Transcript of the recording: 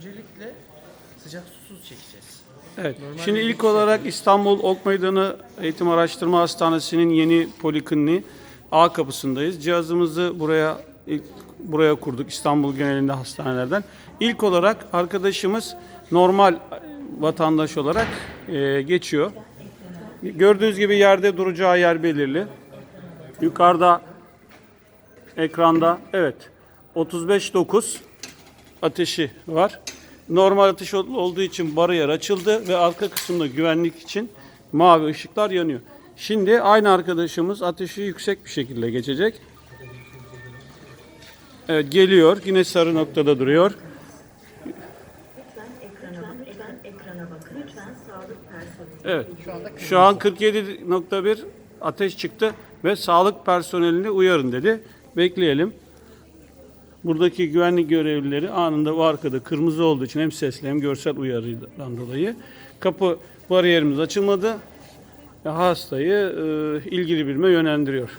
Öncelikle sıcak susuz çekeceğiz. Evet. Normal Şimdi ilk olarak İstanbul Ok Meydanı Eğitim Araştırma Hastanesi'nin yeni polikliniği A kapısındayız. Cihazımızı buraya ilk buraya kurduk İstanbul genelinde hastanelerden. İlk olarak arkadaşımız normal vatandaş olarak e, geçiyor. Gördüğünüz gibi yerde duracağı yer belirli. Yukarıda ekranda evet 35.9 ateşi var. Normal ateş ol- olduğu için bariyer açıldı ve arka kısımda güvenlik için mavi ışıklar yanıyor. Şimdi aynı arkadaşımız ateşi yüksek bir şekilde geçecek. Evet geliyor. Yine sarı noktada duruyor. Evet. Şu an 47.1 ateş çıktı ve sağlık personelini uyarın dedi. Bekleyelim. Buradaki güvenlik görevlileri anında o arkada kırmızı olduğu için hem sesli hem görsel uyarıdan dolayı kapı bariyerimiz açılmadı. Hastayı e, ilgili birime yönlendiriyor.